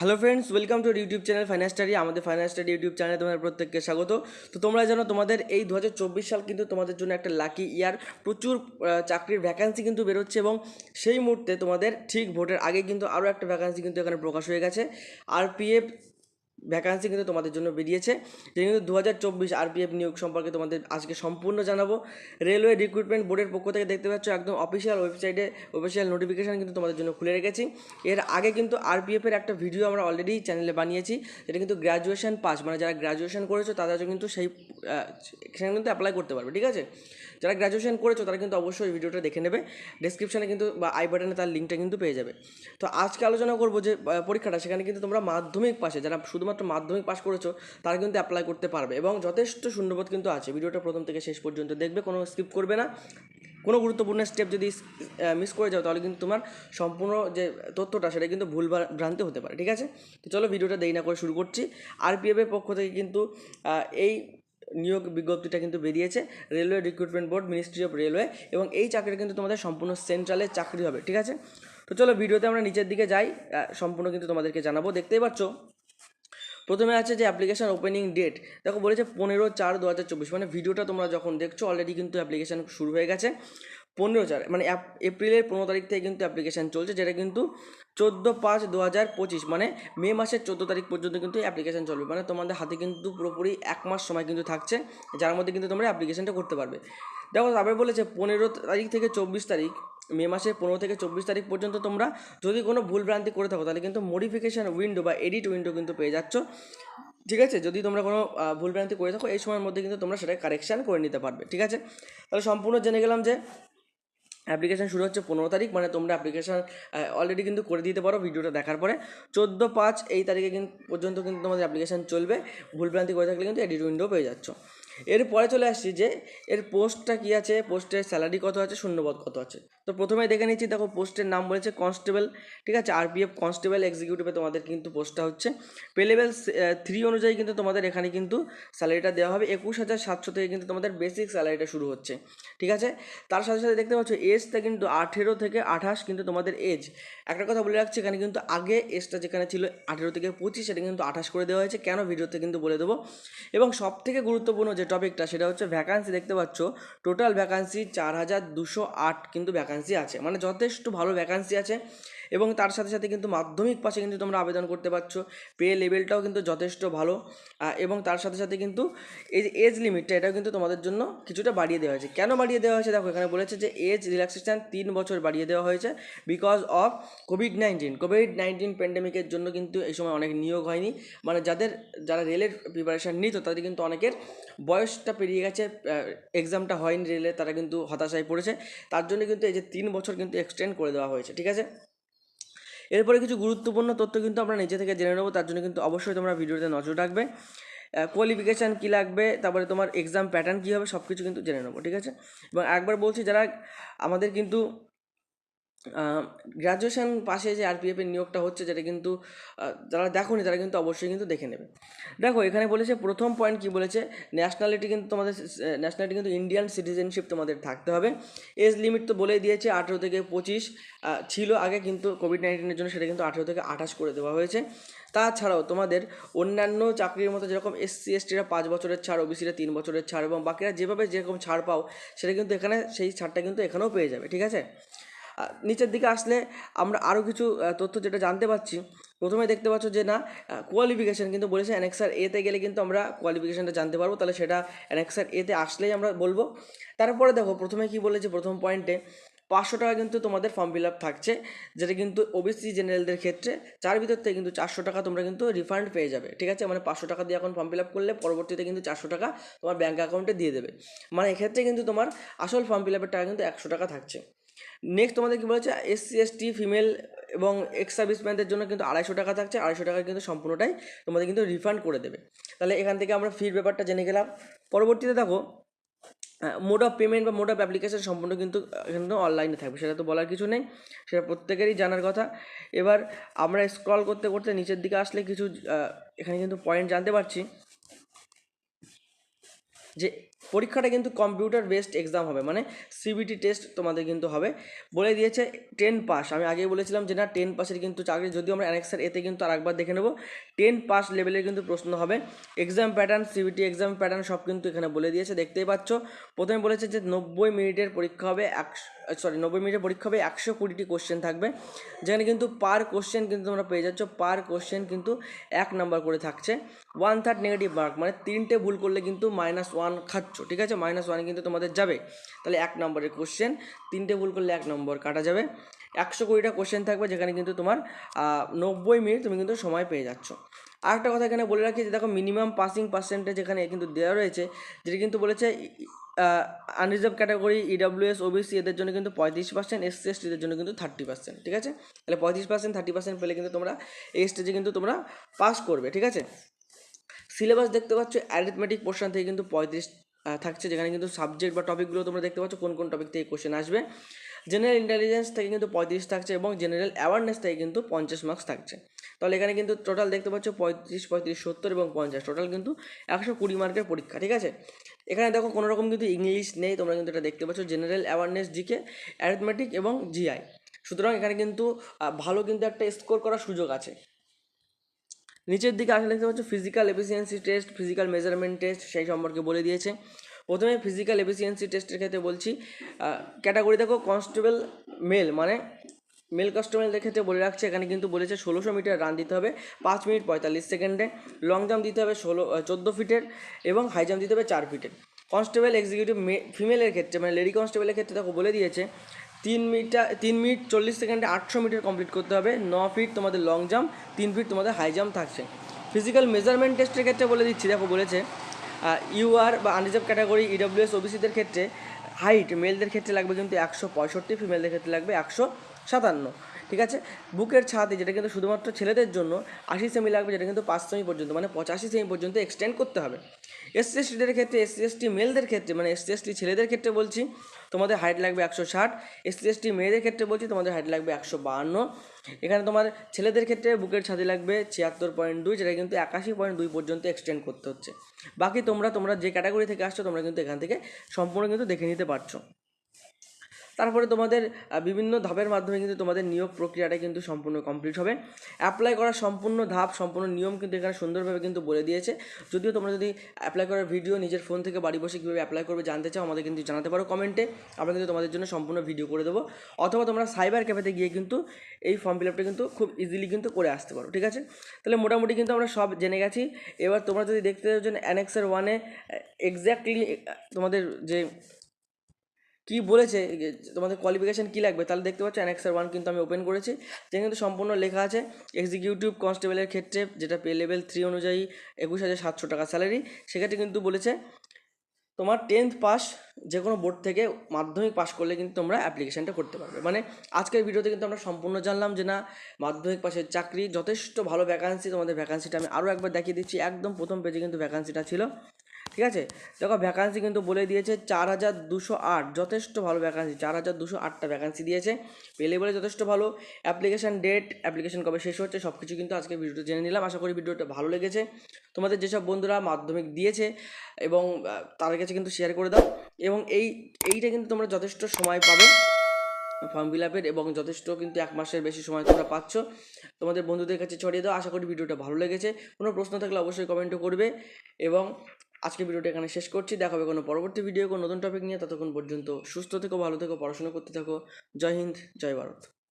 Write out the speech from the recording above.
Hello friends welcome to YouTube channel finance study আমাদের finance study YouTube চ্যানেলে তোমাদের প্রত্যেককে স্বাগত। তো তোমরা জানো তোমাদের এই দু হাজার চব্বিশ সাল কিন্তু তোমাদের জন্য একটা লাকি ইয়ার প্রচুর চাকরির ভ্যাকান্সি কিন্তু বেরোচ্ছে এবং সেই মুহূর্তে তোমাদের ঠিক ভোটের আগে কিন্তু আরও একটা ভ্যাকান্সি কিন্তু এখানে প্রকাশ হয়ে গেছে। আরপিএফ ভ্যাকান্সি কিন্তু তোমাদের জন্য বেরিয়েছে। যে কিন্তু দু হাজার চব্বিশ আরপিএফ নিয়োগ সম্পর্কে তোমাদের আজকে সম্পূর্ণ জানাব। রেলওয়ে রিক্রুটমেন্ট বোর্ডের পক্ষ থেকে দেখতে পাচ্ছ একদম অফিসিয়াল ওয়েবসাইটে অফিসিয়াল নোটিফিকেশান কিন্তু তোমাদের জন্য খুলে রেখেছি। এর আগে কিন্তু আরপিএফের একটা ভিডিও আমরা অলরেডি চ্যানেলে বানিয়েছি, যেটা কিন্তু গ্র্যাজুয়েশন পাস মানে যারা গ্র্যাজুয়েশন করেছ তারা কিন্তু সেই সেখানে কিন্তু অ্যাপ্লাই করতে পারবে, ঠিক আছে? যারা গ্র্যাজুয়েশন করেছ তারা কিন্তু অবশ্যই ভিডিওটা দেখে নেবে। ডিসক্রিপশানে কিন্তু বা আই বাটনে তার লিঙ্কটা কিন্তু পেয়ে যাবে। তো আজকে আলোচনা করব যে পরীক্ষাটা, সেখানে কিন্তু তোমরা মাধ্যমিক পাশে, যারা শুধুমাত্র মাধ্যমিক পাস করেছ, তারা কিন্তু অ্যাপ্লাই করতে পারবে এবং যথেষ্ট শূন্যবোধ কিন্তু আছে। ভিডিওটা প্রথম থেকে শেষ পর্যন্ত দেখবে, কোনো স্কিপ করবে না। কোনো গুরুত্বপূর্ণ স্টেপ যদি মিস করে যাও, তাহলে কিন্তু তোমার সম্পূর্ণ যে তথ্যটা, সেটা কিন্তু ভুল ভ্রা- ভ্রান্তি হতে পারে, ঠিক আছে? তো চলো ভিডিওটা দেরি না করে শুরু করছি। আরপিএফের পক্ষ থেকে কিন্তু এই নিয়োগ বিজ্ঞপ্তিটা কিন্তু বেরিয়েছে railway recruitment board ministry of railway এবং এই চাকরিটা কিন্তু তোমাদের সম্পূর্ণ সেন্ট্রালের চাকরি হবে, ঠিক আছে? তো চলো ভিডিওতে আমরা নিচের দিকে যাই সম্পূর্ণ কিন্তু তোমাদেরকে জানাব। দেখতেই পাচ্ছ? প্রথমে আছে যে অ্যাপ্লিকেশান ওপেনিং ডেট দেখো বলেছে পনেরো চার দু হাজার চব্বিশ। মানে ভিডিওটা তোমরা যখন দেখছ অলরেডি কিন্তু অ্যাপ্লিকেশন শুরু হয়ে গেছে। পনেরো চার মানে এপ্রিলের পনেরো তারিখ থেকে কিন্তু অ্যাপ্লিকেশন চলছে, যেটা কিন্তু চোদ্দ পাঁচ দু হাজার পঁচিশ মানে মে মাসের চোদ্দ তারিখ পর্যন্ত কিন্তু অ্যাপ্লিকেশন চলবে। মানে তোমাদের হাতে কিন্তু পুরোপুরি এক মাস সময় কিন্তু থাকছে, যার মধ্যে কিন্তু তোমরা অ্যাপ্লিকেশানটা করতে পারবে। দেখো তারপরে বলেছে পনেরো তারিখ থেকে চব্বিশ তারিখ মে মাসের পনেরো থেকে চব্বিশ তারিখ পর্যন্ত তোমরা যদি কোনো ভুলভ্রান্তি করে থাকো, তাহলে কিন্তু মডিফিকেশান উইন্ডো বা এডিট উইন্ডো কিন্তু পেয়ে যাচ্ছ। ঠিক আছে? যদি তোমরা কোনো ভুলভ্রান্তি করে থাকো, এই সময়ের মধ্যে কিন্তু তোমরা সেটা কারেকশান করে নিতে পারবে। ঠিক আছে? তাহলে সম্পূর্ণ জেনে গেলাম যে অ্যাপ্লিকেশন শুরু হচ্ছে পনেরো তারিখ মানে তোমরা অ্যাপ্লিকেশন অলরেডি কিন্তু করে দিতে পারো ভিডিওটা দেখার পরে। চোদ্দ পাঁচ এই তারিখে কিন্তু পর্যন্ত কিন্তু তোমাদের অ্যাপ্লিকেশান চলবে। ভুলভ্রান্তি করে থাকলে কিন্তু এডিট উইন্ডো পেয়ে যাচ্ছ। এরপরে চলে আসছি যে, এর পোস্টটা কী আছে? পোস্টের স্যালারি কত আছে? শূন্যপদ কত আছে? তো প্রথমে দেখে নিচ্ছি, দেখো পোস্টের নাম বলেছে কনস্টেবল, ঠিক আছে? আরপিএফ কনস্টেবল এক্সিকিউটিভে তোমাদের কিন্তু পোস্টটা হচ্ছে। পে লেভেল থ্রি অনুযায়ী কিন্তু তোমাদের এখানে কিন্তু স্যালারিটা দেওয়া হবে। একুশ হাজার সাতশো থেকে কিন্তু তোমাদের বেসিক স্যালারিটা শুরু হচ্ছে, ঠিক আছে? তার সাথে সাথে দেখতে পাচ্ছ এজটা কিন্তু আঠেরো থেকে আঠাশ কিন্তু তোমাদের এজ একটা কথা বলে রাখছি, এখানে কিন্তু আগে এসটা যেখানে ছিল, আঠেরো থেকে পঁচিশ, সেটা কিন্তু আঠাশ করে দেওয়া হয়েছে। কেন? ভিডিওতে কিন্তু বলে দেবো। এবং সব থেকে গুরুত্বপূর্ণ যে টপিকটা সেটা হচ্ছে ভ্যাকান্সি দেখতে পাচ্ছ টোটাল ভ্যাকান্সি চার হাজার দুশো আট কিন্তু ভ্যাকান্সি আছে। মানে যথেষ্ট ভালো ভ্যাকান্সি আছে। এবং তার সাথে সাথে কিন্তু মাধ্যমিক পাশে কিন্তু তোমরা আবেদন করতে পারছ। পে লেভেলটাও কিন্তু যথেষ্ট ভালো। এবং তার সাথে সাথে কিন্তু এই যে এজ লিমিটটা এটাও কিন্তু তোমাদের জন্য কিছুটা বাড়িয়ে দেওয়া হয়েছে। কেন বাড়িয়ে দেওয়া হয়েছে? দেখো, এখানে বলেছে যে এজ রিল্যাক্সেশন তিন বছর বাড়িয়ে দেওয়া হয়েছে because of Covid nineteen Covid nineteen প্যান্ডেমিকের জন্য কিন্তু এই সময় অনেক নিয়োগ হয়নি। মানে যাদের, যারা রেলের প্রিপারেশান নিত, তাদের কিন্তু অনেকের বয়সটা পেরিয়ে গেছে এক্সামটা হয়নি রেলে, তারা কিন্তু হতাশায় পড়েছে। তার জন্য কিন্তু এই যে তিন বছর কিন্তু এক্সটেন্ড করে দেওয়া হয়েছে, ঠিক আছে? এরপরে কিছু গুরুত্বপূর্ণ তথ্য কিন্তু আমরা নিজে থেকে জেনে নেব, তার জন্য কিন্তু অবশ্যই তোমরা ভিডিওতে নজর রাখবে। কোয়ালিফিকেশান কী লাগবে, তারপরে তোমার এক্সাম প্যাটার্ন কী হবে সব কিছু কিন্তু জেনে নেব, ঠিক আছে? এবং একবার বলছি, যারা আমাদের কিন্তু গ্র্যাজুয়েশন পাশে যে আরপিএফের নিয়োগটা হচ্ছে যেটা কিন্তু যারা দেখোনি তারা কিন্তু অবশ্যই কিন্তু দেখে নেবে। দেখো, এখানে বলেছে প্রথম পয়েন্ট কি বলেছে? ন্যাশনালিটি কিন্তু তোমাদের ন্যাশনালিটি কিন্তু ইন্ডিয়ান সিটিজেনশিপ তোমাদের থাকতে হবে। এজ লিমিট তো বলেই দিয়েছে, আঠেরো থেকে পঁচিশ ছিল আগে কিন্তু কোভিড নাইন্টিনের জন্য সেটা কিন্তু আঠেরো থেকে আঠাশ করে দেওয়া হয়েছে। তাছাড়াও তোমাদের অন্যান্য চাকরির মতো যেরকম এসসি এসটিরা পাঁচ বছরের ছাড় ওবিসিরা তিন বছরের ছাড় এবং বাকিরা যেভাবে যেরকম ছাড় পাও, সেটা কিন্তু এখানে সেই ছাড়টা কিন্তু এখানেও পেয়ে যাবে, ঠিক আছে? নিচের দিকে আসলে আমরা আরও কিছু তথ্য যেটা জানতে পারছি প্রথমে দেখতে পাচ্ছ যে না কোয়ালিফিকেশান কিন্তু বলেছে অ্যানেক্সার এতে গেলে কিন্তু আমরা কোয়ালিফিকেশানটা জানতে পারব। তাহলে সেটা অ্যানেক্সার এতে আসলেই আমরা বলব। তারপরে দেখো, প্রথমে কি বলেছে প্রথম পয়েন্টে পাঁচশো টাকা কিন্তু তোমাদের ফর্ম ফিল আপ থাকছে, যেটা কিন্তু ওবিসি জেনারেলদের ক্ষেত্রে চার ভিতর থেকে কিন্তু চারশো টাকা তোমরা কিন্তু রিফান্ড পেয়ে যাবে। ঠিক আছে? মানে পাঁচশো টাকা দিয়ে এখন ফর্ম ফিল আপ করলে পরবর্তীতে কিন্তু চারশো টাকা তোমার ব্যাঙ্ক অ্যাকাউন্টে দিয়ে দেবে। মানে এক্ষেত্রে কিন্তু তোমার আসল ফর্ম ফিল আপের টাকা কিন্তু একশো টাকা থাকছে। নেক্সট তোমাদের কি বলেছে? এসসি এসটি ফিমেল এবং এক্স সার্ভিসম্যানদের জন্য কিন্তু আড়াইশো টাকা থাকছে। আড়াইশো টাকা কিন্তু সম্পূর্ণটাই তোমাদের কিন্তু রিফান্ড করে দেবে। তাহলে এখান থেকে আমরা ফির ব্যাপারটা জেনে গেলাম। পরবর্তীতে দেখো মোড অফ পেমেন্ট বা মোড অফ অ্যাপ্লিকেশান সম্পূর্ণ কিন্তু এখানে তো অনলাইনে থাকবে। সেটা তো বলার কিছু নেই। সেটা প্রত্যেকেরই জানার কথা। এবার আমরা স্ক্রল করতে করতে নিচের দিকে আসলে কিছু এখানে কিন্তু পয়েন্ট জানতে পারছি। যে পরীক্ষাটা কিন্তু কম্পিউটার বেসড এক্সাম হবে মানে সিবিটি টেস্ট তোমাদের কিন্তু হবে। বলে দিয়েছে টেন পাস আমি আগেই বলেছিলাম যে না টেন পাসের কিন্তু চাকরি, যদিও আমরা অ্যানেক্সার এতে কিন্তু আরেকবার দেখে নেব টেন পাস লেভেলের কিন্তু প্রশ্ন হবে। Exam pattern CBT exam pattern সব কিন্তু এখানে বলে দিয়েছে, দেখতেই পাচ্ছ। প্রথমে বলেছে যে নব্বই মিনিটের পরীক্ষা হবে একশো সরি নব্বই মিনিটের পরীক্ষা হবে, একশো কুড়িটি কোশ্চেন থাকবে। যেখানে কিন্তু পার কোশ্চেন কিন্তু তোমরা পেয়ে যাচ্ছ পার কোশ্চেন কিন্তু এক নাম্বার করে থাকছে। ওয়ান থার্ড নেগেটিভ মার্ক মানে তিনটে ভুল করলে কিন্তু মাইনাস ওয়ান খাচ্ছ ঠিক আছে? মাইনাস ওয়ান কিন্তু তোমাদের যাবে। তাহলে এক নম্বরের কোশ্চেন তিনটে ভুল করলে এক নম্বর কাটা যাবে। একশো কুড়িটা কোশ্চেন থাকবে যেখানে কিন্তু তোমার নব্বই মিনিট তুমি কিন্তু সময় পেয়ে যাচ্ছ। আর একটা কথা এখানে বলে রাখি যে দেখো মিনিমাম পাসিং পার্সেন্টেজ এখানে কিন্তু দেওয়া রয়েছে, যেটা কিন্তু বলেছে আনরিজার্ভ ক্যাটাগরি ইডাব্লিউএস ওবিসি এদের জন্য কিন্তু পঁয়ত্রিশ পার্সেন্ট এসসি এসটিদের জন্য কিন্তু থার্টি পার্সেন্ট ঠিক আছে? তাহলে পঁয়ত্রিশ পার্সেন্ট থার্টি পার্সেন্ট পেলে কিন্তু তোমরা এই স্টেজে কিন্তু তোমরা পাস করবে, ঠিক আছে? সিলেবাস দেখতে পাচ্ছ অ্যারিথমেটিক পোর্শন থেকে কিন্তু পঁয়ত্রিশ থাকছে যেখানে কিন্তু সাবজেক্ট বা টপিকগুলো তোমরা দেখতে পাচ্ছ, কোন কোন টপিক থেকে কোশ্চেন আসবে। জেনারেল ইন্টেলিজেন্স থেকে কিন্তু পঁয়ত্রিশ থাকছে এবং জেনারেল অ্যাওয়ারনেস থেকে কিন্তু পঞ্চাশ মার্কস থাকছে। তাহলে এখানে কিন্তু টোটাল দেখতে পাচ্ছ পঁয়ত্রিশ পঁয়ত্রিশ, সত্তর এবং পঞ্চাশ। টোটাল কিন্তু একশো কুড়ি মার্কের পরীক্ষা, ঠিক আছে? এখানে দেখো কোনো রকম কিন্তু ইংলিশ নেই, তোমরা কিন্তু এটা দেখতে পাচ্ছ। জেনারেল অ্যাওয়ারনেস জিকে অ্যারিথমেটিক এবং জিআই সুতরাং এখানে কিন্তু ভালো কিন্তু একটা স্কোর করার সুযোগ আছে। নিচের দিকে আসলে দেখতে পাচ্ছ physical efficiency test physical measurement test সেই সম্পর্কে বলে দিয়েছে। প্রথমে ফিজিক্যাল এফিসিয়েন্সি টেস্টের ক্ষেত্রে বলছি ক্যাটাগরি দেখো কনস্টেবল মেল মানে মেল কাস্টমারদের ক্ষেত্রে বলে রাখছে, এখানে কিন্তু বলেছে ষোলোশো মিটার রান দিতে হবে, পাঁচ মিনিট পঁয়তাল্লিশ সেকেন্ডে লং জাম্প দিতে হবে ষোলো চোদ্দ ফিটের এবং হাই জাম্প দিতে হবে চার ফিটের। কনস্টেবল এক্সিকিউটিভ ফিমেলের ক্ষেত্রে মানে লেডি কনস্টেবলের ক্ষেত্রে দেখো বলে দিয়েছে তিন মিটার, তিন মিনিট চল্লিশ সেকেন্ডে আটশো মিটার কমপ্লিট করতে হবে। ন ফিট তোমাদের লং জাম্প তিন ফিট তোমাদের হাই জাম্প থাকছে। ফিজিক্যাল মেজারমেন্ট টেস্টের ক্ষেত্রে বলে দিচ্ছি, দেখো বলেছে ইউআর বা আনরিজার্ভ ক্যাটাগরি ইডব্লিউএস ওবিসিদের ক্ষেত্রে হাইট মেলদের ক্ষেত্রে লাগবে কিন্তু একশো পঁয়ষট্টি ফিমেলদের ক্ষেত্রে লাগবে একশো সাতান্ন। ঠিক আছে? বুকের ছাদে যেটা কিন্তু শুধুমাত্র ছেলেদের জন্য আশি সেমি লাগবে, যেটা কিন্তু পাঁচ সেমি পর্যন্ত মানে পঁচাশি সেমি পর্যন্ত এক্সটেন্ড করতে হবে। এসসি এসটিদের ক্ষেত্রে এসসি এসটি মেলদের ক্ষেত্রে মানে এসসি এসটি ছেলেদের ক্ষেত্রে বলছি, তোমাদের হাইট লাগবে একশো ষাট। এসসি এসটি মেয়েদের ক্ষেত্রে বলছি, তোমাদের হাইট লাগবে একশো বাহান্ন। এখানে তোমার ছেলেদের ক্ষেত্রে বুকের ছাদে লাগবে ছিয়াত্তর পয়েন্ট দুই, যেটা কিন্তু একাশি পয়েন্ট দুই পর্যন্ত এক্সটেন্ড করতে হচ্ছে। বাকি তোমরা তোমরা যে ক্যাটাগরি থেকে আসছো, তোমরা কিন্তু এখান থেকে সম্পূর্ণ কিন্তু দেখে নিতে পারছ। তারপরে তোমাদের বিভিন্ন ধাপের মাধ্যমে কিন্তু তোমাদের নিয়োগ প্রক্রিয়াটা কিন্তু সম্পূর্ণ কমপ্লিট হবে। অ্যাপ্লাই করার সম্পূর্ণ ধাপ, সম্পূর্ণ নিয়ম কিন্তু এখানে সুন্দরভাবে কিন্তু বলে দিয়েছে। যদিও তোমরা যদি অ্যাপ্লাই করার ভিডিও নিজের ফোন থেকে বাড়ি বসে কীভাবে অ্যাপ্লাই করবে জানতে চাও, আমাদের কিন্তু জানাতে পারো কমেন্টে আমরা কিন্তু তোমাদের জন্য সম্পূর্ণ ভিডিও করে দেবো। অথবা তোমরা সাইবার ক্যাফেতে গিয়ে কিন্তু এই ফর্ম ফিল আপটা কিন্তু খুব ইজিলি কিন্তু করে আসতে পারো, ঠিক আছে? তাহলে মোটামুটি কিন্তু আমরা সব জেনে গেছি। এবার তোমরা যদি দেখতে চাও যে অ্যানেক্সার ওয়ানে এক্স্যাক্টলি তোমাদের যে কি বলেছে তোমাদের কোয়ালিফিকেশান কী লাগবে? তাহলে দেখতে পাচ্ছ অ্যানেক্সার ওয়ান কিন্তু আমি ওপেন করেছি। যেখানে কিন্তু সম্পূর্ণ লেখা আছে এক্সিকিউটিভ কনস্টেবলের ক্ষেত্রে যেটা পে লেভেল থ্রি অনুযায়ী একুশ হাজার সাতশো টাকা স্যালারি সেক্ষেত্রে কিন্তু বলেছে, তোমার টেন্থ পাস যে কোনো বোর্ড থেকে মাধ্যমিক পাস করলে কিন্তু তোমরা অ্যাপ্লিকেশানটা করতে পারবে। মানে আজকের ভিডিওতে কিন্তু আমরা সম্পূর্ণ জানলাম যে না, মাধ্যমিক পাশের চাকরি, যথেষ্ট ভালো ভ্যাকান্সি তোমাদের ভ্যাকান্সিটা আমি আরও একবার দেখিয়ে দিচ্ছি। একদম প্রথম পেজে কিন্তু ভ্যাকান্সিটা ছিল। ঠিক আছে? দেখো ভ্যাকান্সি কিন্তু বলে দিয়েছে চার হাজার দুশো আট, যথেষ্ট ভালো ভ্যাকান্সি চার হাজার দুশো আটটা ভ্যাকান্সি দিয়েছে। পেলে বলে যথেষ্ট ভালো। অ্যাপ্লিকেশান ডেট অ্যাপ্লিকেশান কবে শেষ হচ্ছে সব কিছু কিন্তু আজকে ভিডিওতে জেনে নিলাম। আশা করি ভিডিওটা ভালো লেগেছে। তোমাদের যেসব বন্ধুরা মাধ্যমিক দিয়েছে এবং তাদের কাছে কিন্তু শেয়ার করে দাও। এবং এই, এইটা কিন্তু তোমরা যথেষ্ট সময় পাবে। ফর্ম ফিল আপের এবং যথেষ্ট কিন্তু এক মাসের বেশি সময় তোমরা পাচ্ছ। তোমাদের বন্ধুদের কাছে ছড়িয়ে দাও, আশা করি ভিডিওটা ভালো লেগেছে। কোনো প্রশ্ন থাকলে অবশ্যই কমেন্টও করবে এবং আজকে ভিডিওটা এখানে শেষ করছি। দেখা হবে কোনো পরবর্তী ভিডিও কোনো নতুন টপিক নিয়ে। ততক্ষণ পর্যন্ত সুস্থ থেকো, ভালো থেকো, পড়াশোনা করতে থাকো। জয় হিন্দ, জয় ভারত।